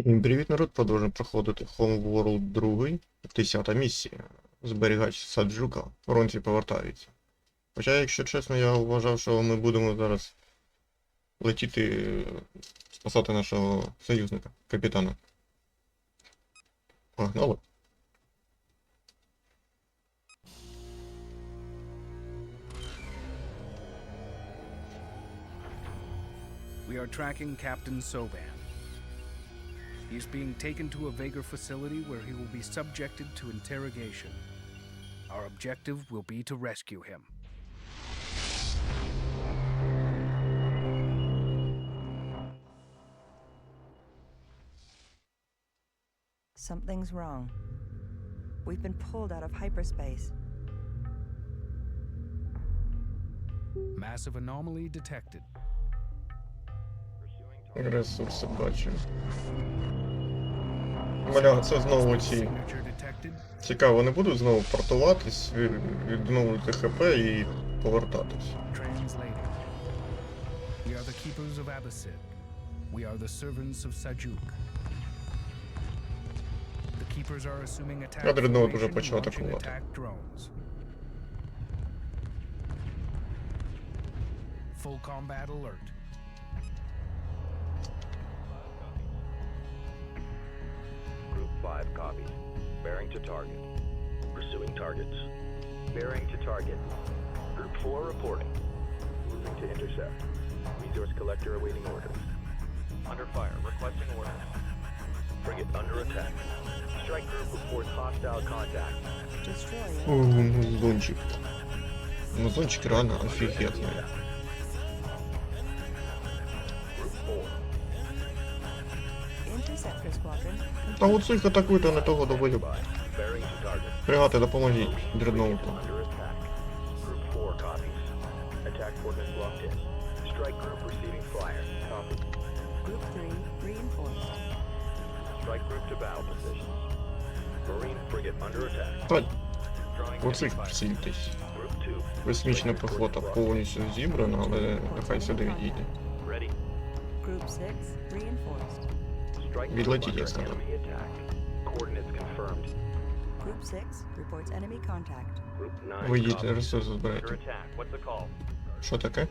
Всім привіт, народ! Продовжуємо проходити Homeworld 2, 10 місія. Зберігач Саджука. Воронці повертаються. Хоча, якщо чесно, я вважав, що ми будемо зараз летіти е, спасати нашого союзника, капітана. Погнали. We are tracking Captain Soban. He is being taken to a Vagar facility where he will be subjected to interrogation. Our objective will be to rescue him. Something's wrong. We've been pulled out of hyperspace. Massive anomaly detected. Ресурси бачу. Бля, це знову ці. Цікаво, вони будуть знову портуватись, ві- відновлювати ХП і повертатись. We are the keepers of Abbasid. We are the servants of Sajuk. The keepers are assuming attack Я дредноут formation уже and почав атакувати. attack drones. Full combat alert. Group 5 copies. Bearing to target. Pursuing targets. Bearing to target. Group 4 reporting. Moving to intercept. Resource collector awaiting orders. Under fire. Requesting orders. Frigate under attack. Strike group reports hostile contact. Destroy О, it. музончик. Музончик реально офігетний. Та оцих атакуйте, а не того довбойоб. Фрегати, допоможіть дредноуту. Оцих цільтесь. Космічна пехота повністю зібрана, але нехай сюди відійде. Group 6 reinforced. Strike Відлетіть, group я under сказав. enemy attack. Coordinates confirmed. Group 6 reports enemy contact. Group 9 Виїдьте, copies. ресурси Under збирайте. attack. What's the call? Що таке?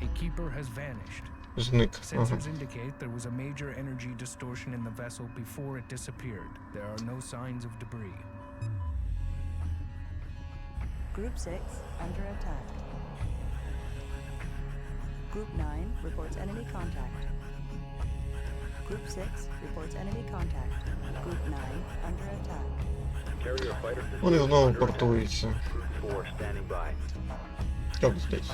A keeper has vanished. Зник. Ага. Sensors indicate there was a major energy distortion in the vessel before it disappeared. There are no signs of debris. Group 6 under attack. Group 9 reports enemy contact. Group 6 reports enemy contact. Group 9 under attack. Carrier fighter Вони знову портуються. Group 4 standing by. Як здесь?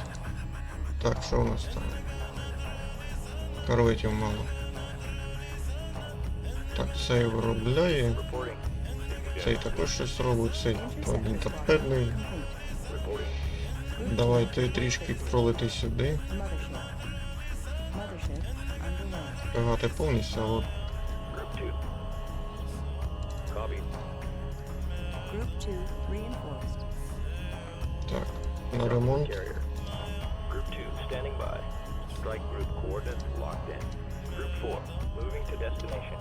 Так, що у нас там? Корветів мало. Так, цей виробляє. Цей також щось робить, цей один торпедний. Complete. Reporting. Group Давай ти трішки пролети сюди. Mothership. Mothership underway. Фрегати повністю, а от Group 2. Copy. Group 2 reinforced. так. На ремонт. Carrier. Group 2 standing by. Strike group coordinates locked in. Group 4 moving to destination.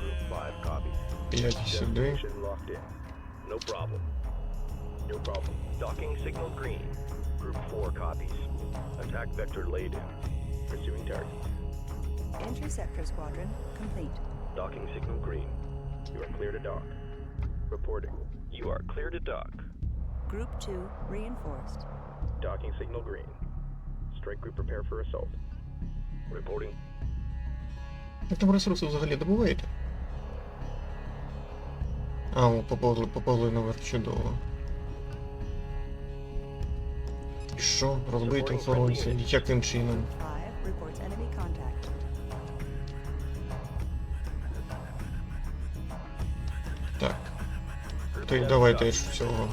Group 5 copy. 5 сюди. Destination locked in. No problem. No problem. Docking signal green. Group 4 copies. Attack vector laid in. Pursuing target. Interceptor squadron complete. Docking signal green. You are clear to dock. Reporting. You are clear to dock. Group 2 reinforced. Docking signal green. Strike group prepare for assault. Reporting. Як там ресурси взагалі добуваєте? А, о, поповзли, поповзли наверх, чудово. І що? Розбити охоронці? Яким чином? 5 reports enemy contact. ти давай теж всього.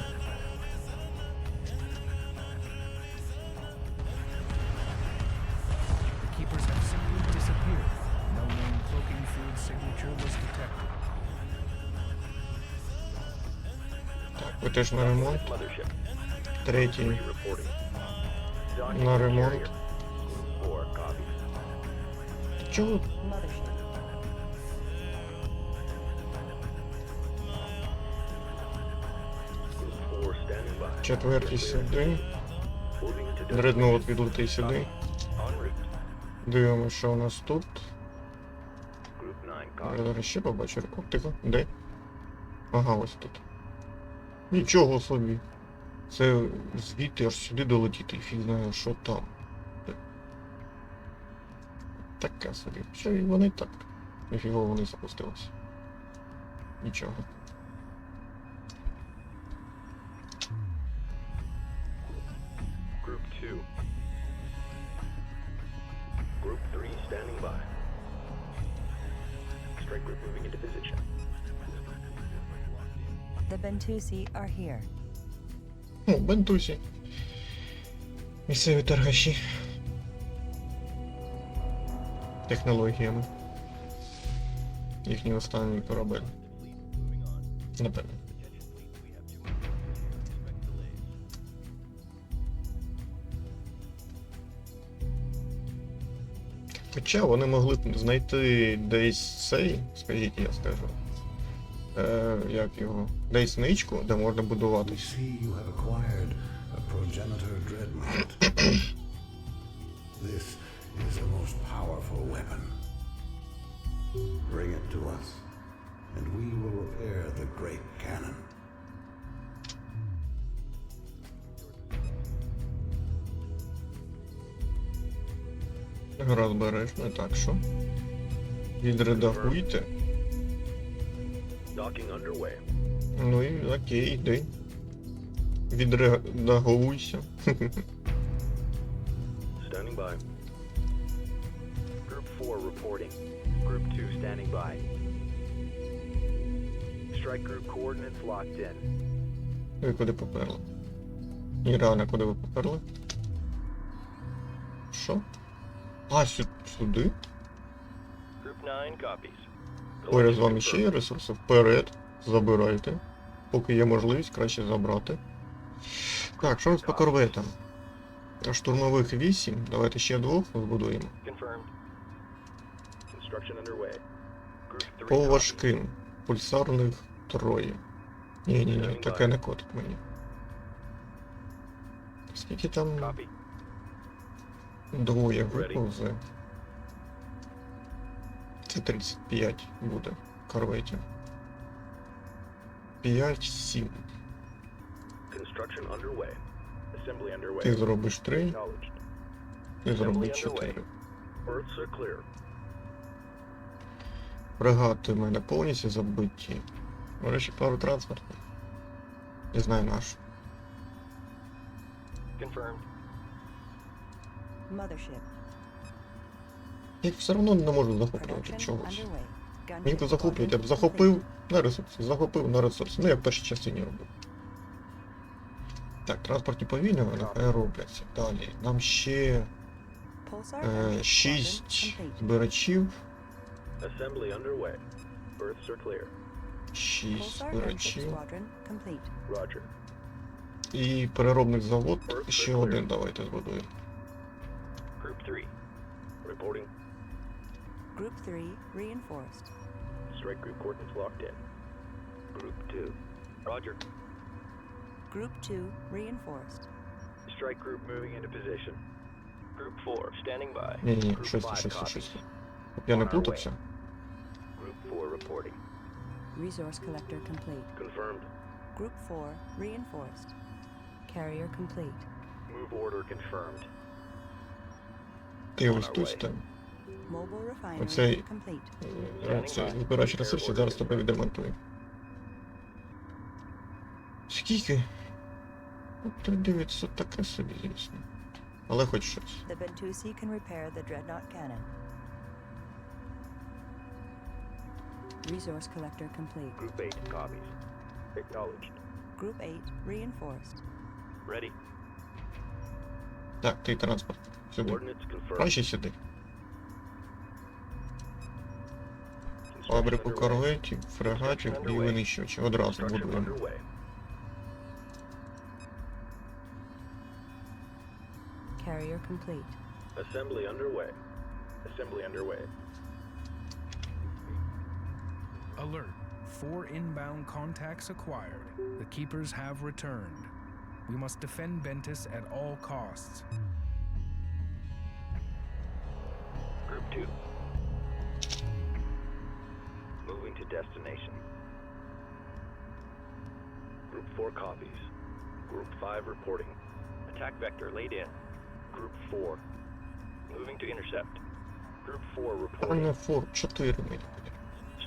Так, ви теж на ремонт. Третій. На ремонт. Чого? Четвертий сюди. Дредноут відлетить сюди. Дивимося, що у нас тут. Group 9 Я зараз ще побачу. Тихо, де? Ага, ось тут. Нічого собі. Це звідти аж сюди долетіти, фіг знає, що там. Таке собі. Що і вони так. Ніфіго вони запустилися. Нічого. Group 2. Group 3 standing by. Strike group moving into position. The Bentusi are here. О, бентусі. Місцеві торгаші. Технологіями. Їхній останній корабель. Напевно. Хоча вони могли б знайти десь цей, скажіть, я скажу. Е, як його? Десь ничку, де можна будуватись. this is a most powerful weapon. Bring it to us, and we will repair the great cannon. Розбережно, так що. Відредагуйте. Ну і окей, йди. Відредагуйся. Standing by. Group 4 reporting. Group 2 standing by. Strike group coordinates locked in. Ви куди поперли? Ні, реально, куди ви поперли? Що? А, сю- сюди? Group 9 copies. Поряд з вами ще є ресурси. Вперед. Забирайте. Поки є можливість, краще забрати. Так, що у нас по корветам? Штурмових 8. Давайте ще двох збудуємо. Confirmed. Construction underway. Group 3 По copies. важким. Пульсарних троє. Ні, ні, ні, таке не котить мені. Скільки там Copy. двоє Ready. виповзе? Це 35 буде корветів. 5-7. Construction underway. Assembly underway. Ти зробиш 3, Acknowledged. ти зробиш Assembly 4. Berths are clear. Фрегати в мене повністю забиті. Може ще пару транспортів. Не знаю наш. Confirmed. Я їх все одно не можу захоплювати чогось. underway. Gunship Він захоплюють, я б захопив на ресурси, захопив на ресурси. Ну я в першій частині робив. Так, транспортні повільні, вони нехай робляться. Далі. Нам ще е, 6 squadron complete. збирачів. Assembly underway. Berths are clear. 6 збирачів. squadron complete. Roger. І переробний завод ще один давайте збудуємо. Group 3. Reporting. Group 3 reinforced. Strike group coordinates locked in. Group 2. Roger. Group 2 reinforced. Strike group moving into position. Group 4 standing by. Ні, ні, Group щось, 5 щось, copies. щось. Щоб я не On our плутався. Group 4 reporting. Resource collector complete. Confirmed. Group 4 reinforced. Carrier complete. Move order confirmed. Ти ось тут стань. Mobile refinery Оцей-. Е, збирач ресурсів, зараз тебе відремонтую. Скільки? От 3900 таке собі, звісно. Але хоч щось. The Bentusi can repair the dreadnought cannon. Resource collector complete. Group 8 copies. Acknowledged. Group 8 reinforced. Ready. Так, ти транспорт. Сюди. Coordinates confirmed. Краще сюди. Construction Фабрику underway. корветів, фрегатів і винищувачі. Одразу Construction будуємо. underway. Carrier complete. Assembly underway. Assembly underway. Alert. Four inbound contacts acquired. The Keepers have returned. We must defend Ventus at all costs. Group 2. Moving to destination. Group 4 copies. Group 5 reporting. Attack vector laid in. Group 4. Moving to intercept. Group 4 reporting. Паня Фор 4 мені.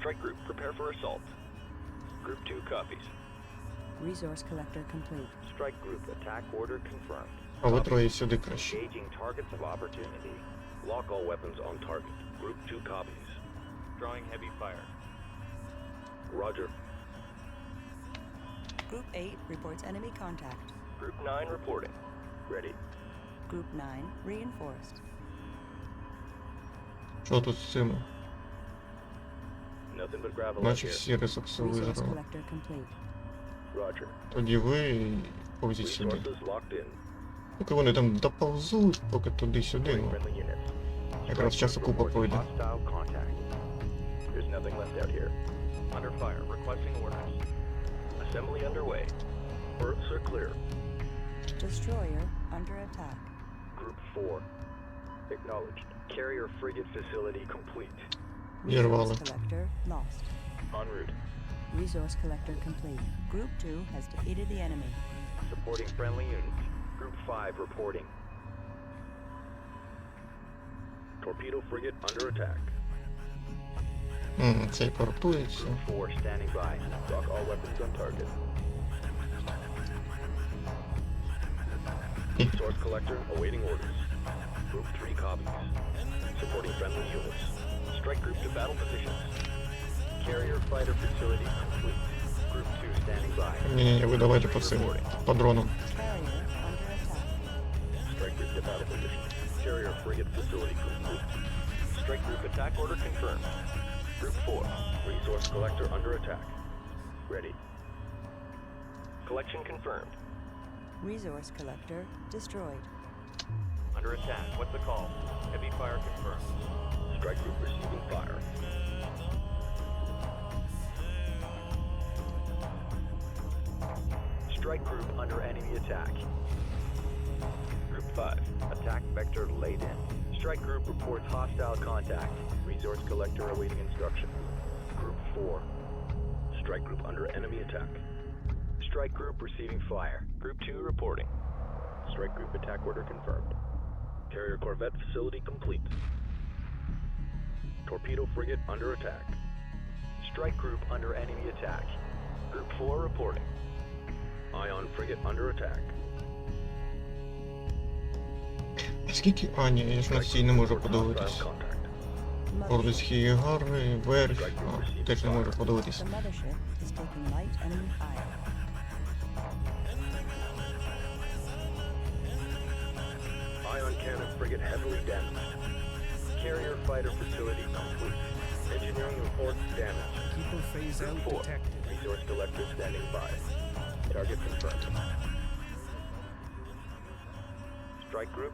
Strike group, prepare for assault. Group 2 copies. Resource collector complete. Strike group, attack order confirmed. А ви Copy. троє сюди краще. Engaging targets of opportunity. Lock all weapons on target. Group 2 copies. Drawing heavy fire. Roger. Group 8 reports enemy contact. Group 9 reporting. Ready. Group 9 reinforced. Що тут з цими? Nothing but gravel out Наче here. всі ресурси Resource вижрали. collector complete. Roger. Тоді ви повзіть сюди. Resources locked in. Поки вони там доповзуть, поки туди-сюди, Deploying ну. friendly units. Якраз Strike часу group купа reports пройде. Hostile contact. There's nothing left out here. Under fire. Requesting orders. Assembly underway. Berths are clear. Destroyer under attack. Group 4. Acknowledged. Carrier frigate facility complete. Взорвало. Resource collector lost. En route. Resource collector complete. Group 2 has defeated the enemy. Supporting friendly units. Group 5 reporting. Torpedo frigate under attack. М, Цей портується. Group 4 standing by. Lock all weapons on target. Source collector awaiting orders. Group 3 copies. Supporting friendly units. Strike group to battle positions. Carrier fighter facility complete. Group 2 standing by. Ні-ні, ви давайте по цим, по дронам. group to battle positions. Carrier frigate facility complete. Strike group attack order confirmed. Group 4. Resource collector under attack. Ready. Collection confirmed. Resource collector destroyed. Under attack. What's the call? Heavy fire confirmed. Strike group receiving fire. Strike group under enemy attack. Group 5. Attack vector laid in. Strike group reports hostile contact. Resource collector awaiting instructions. Group 4. Strike group under enemy attack. Strike group receiving fire. Group 2 reporting. Strike group attack order confirmed. Carrier corvette facility complete. Torpedo frigate under attack. Strike group under enemy attack. Group 4 reporting. Ion frigate under attack. Скільки. А, ні, я ж на цій не можу подивитись. Mothership. Хігари, Верх. А, теж не можу подивитись. Frigate heavily damaged. Carrier fighter facility complete. Engineering reports damage. Keeper phase out Four. detected. Resource collector standing by. Target confirmed. Strike group,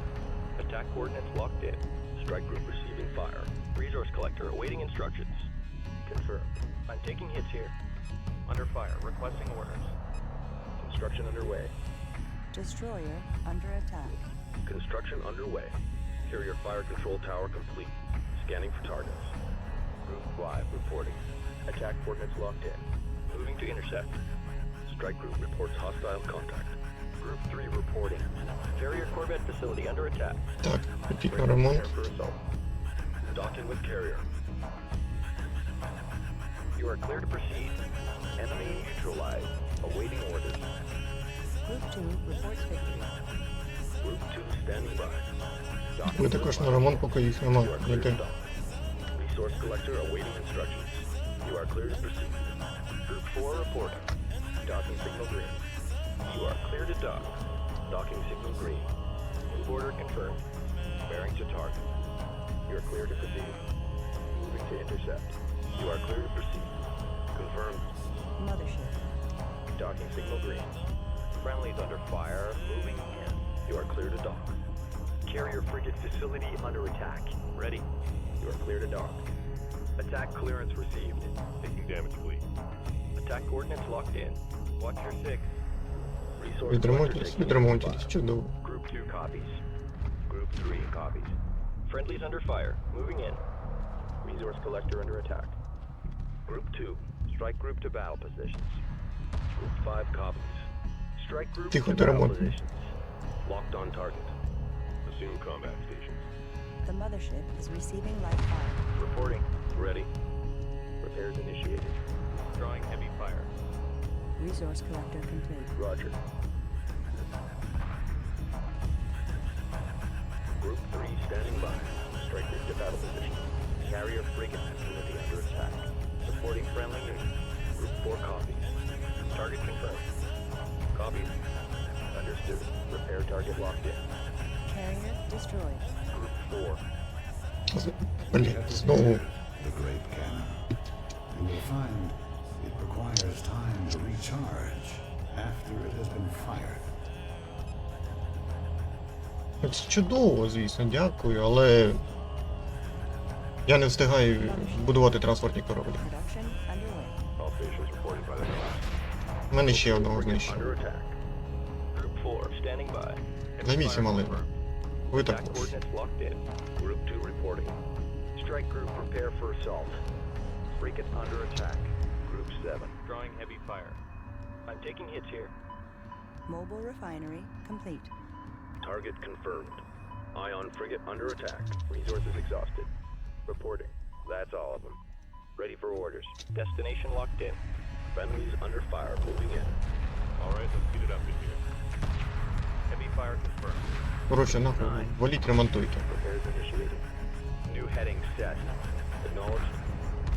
Attack coordinates locked in. Strike group receiving fire. Resource collector awaiting instructions. Confirmed. I'm taking hits here. Under fire. Requesting orders. Construction underway. destroyer under attack. Construction underway. Carrier fire control tower complete. Scanning for targets. Group 5 reporting. Attack coordinates locked in. Moving to intercept. Strike group reports hostile contact. Group 3 reporting. Carrier corvette facility under attack. Так, потік на Prepare ремонт. for assault. Docked in with carrier. You are clear to proceed. Enemy neutralized. Awaiting orders. Group 2 reports victory. Group 2 standing by. Ми також на ремонт, поки їх нема. You are clear to Йти. dock. Resource collector awaiting instructions. You are clear to proceed. Group 4 reporting. Docking signal green. You are clear to dock. Docking signal green. Move order confirmed. Bearing to target. You are clear to proceed. Moving to intercept. You are clear to proceed. Confirmed. Mothership. Docking signal green. Friendlies under fire. Moving in. You are clear to dock. Carrier frigate facility under attack. Ready. You are clear to dock. Attack clearance received. Taking damage, please. Attack coordinates locked in. Watch your six. Resource collector Відремонтились, taking відремонтились. five. Чудово. Group 2 copies. Group 3 copies. Friendlies under fire. Moving in. Resource collector under attack. Group 2. Strike group to battle positions. Group 5 copies. Strike group Тихо, to ти battle ремонт. positions. Locked on target. Assume combat stations. The mothership is receiving light fire. Reporting. Ready. Repairs initiated. Drawing heavy fire. Resource collector complete. Roger. Group 3 standing by. Strike to battle position. Carrier frigate facility under attack. Supporting friendly units. Group 4 copies. Target confirmed. Copies. Understood. Repair target locked in. Carrier destroyed. Group 4. When it's no. The Great Cannon. You will find requires time to recharge after it has been fired. Це чудово, звісно, дякую, але я не встигаю будувати транспортні кораблі. У мене ще одного знищено. Займіться малим. Ви також. Strike group prepare for assault. Freak it under attack. Group 7. Drawing heavy fire. I'm taking hits here. Mobile refinery complete. Target confirmed. Ion frigate under attack. Resources exhausted. Reporting. That's all of them. Ready for orders. Destination locked in. Friendlies under fire moving in. All right, let's get it up in here. Heavy fire confirmed. Коротше, нахуй, валіть, ремонтуйте. Repairs initiated. New heading set. Acknowledged.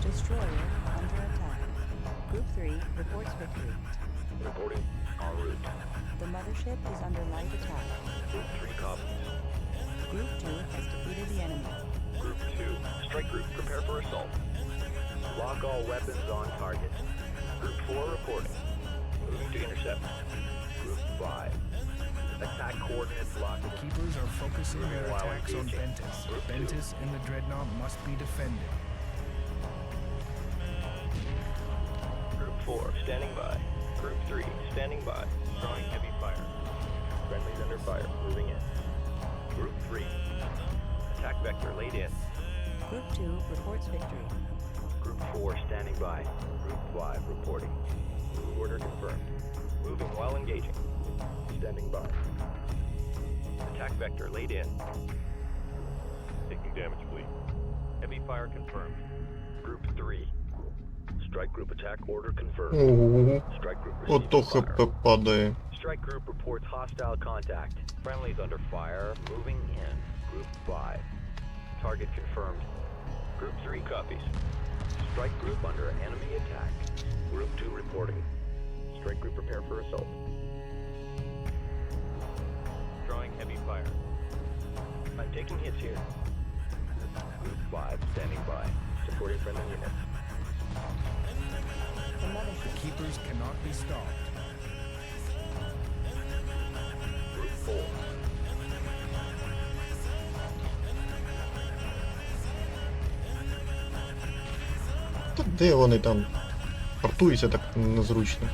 Destroyer under attack. Group 3 reports victory. Reporting en route. The mothership is under light attack. Group 3 copies. Group 2 has defeated the enemy. Group 2. Strike group, prepare for assault. Lock all weapons on target. Group 4 reporting. Moving to intercept. Group 5. Attack coordinates locked. The keepers are focusing their attacks on engaging. Ventus. Ventus and the Dreadnought must be defended. 2 reports victory. Group 4 standing by. Group 5 reporting. Move order confirmed. Moving while engaging. Standing by. Attack vector laid in. Taking damage, please. Heavy fire confirmed. Group 3. Strike group attack order confirmed. Ого, Strike group ото receiving fire. хп падає. Strike group reports hostile contact. Friendlies under fire. Moving in. Group 5. Target confirmed. Group 3 copies. Strike group under enemy attack. Group 2 reporting. Strike group prepare for assault. Drawing heavy fire. I'm taking hits here. Group 5 standing by. Supporting friendly units. The Keepers cannot be stopped. Де вони там? Портуються так незручно.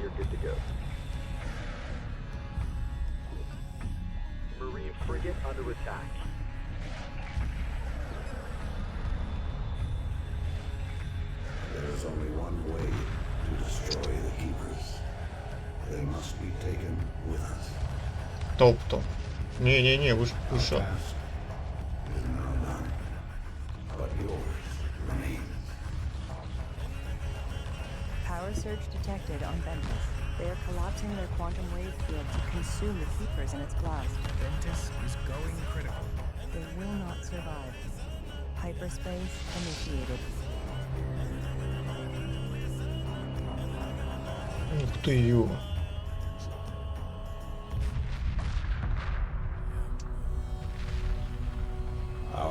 You're good to go. Marine frigate under attack. There is only one way to destroy the Keepers. They must be taken with us. Тобто. Ні, ні, ні, ви ж ви Our що? task is now done, but yours remains. Power surge detected on Ventus. They are collapsing their quantum wave field to consume the Keepers in its blast. Ventus is going critical. They will not survive. Hyperspace initiated. Ух ти йо.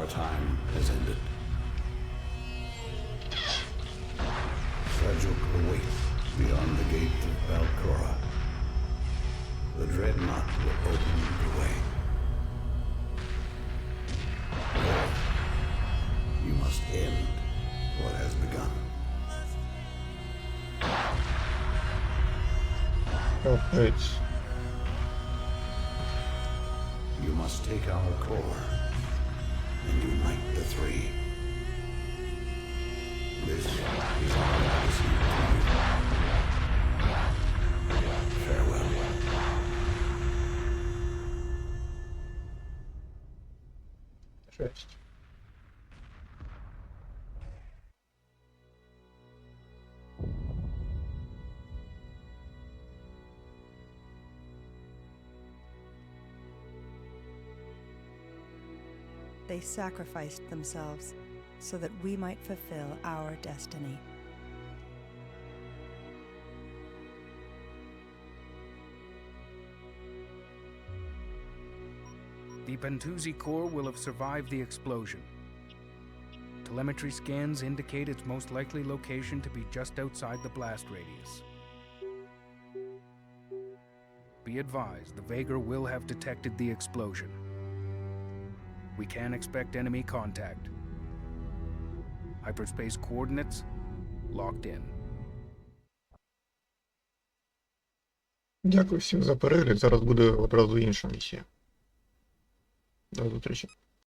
time has ended. Frederick awaits beyond the gates of Valcora. The dreadnought will open the way. You must end what has begun. Oh. You must take our core and unite the three. This is our legacy They sacrificed themselves so that we might fulfill our destiny. The Bentusi core will have survived the explosion. Telemetry scans indicate its most likely location to be just outside the blast radius. Be advised, the Vagar will have detected the explosion. We can expect enemy contact. Hyperspace coordinates locked in. Дякую всім за перегляд. Зараз буде одразу інша місія. До зустрічі.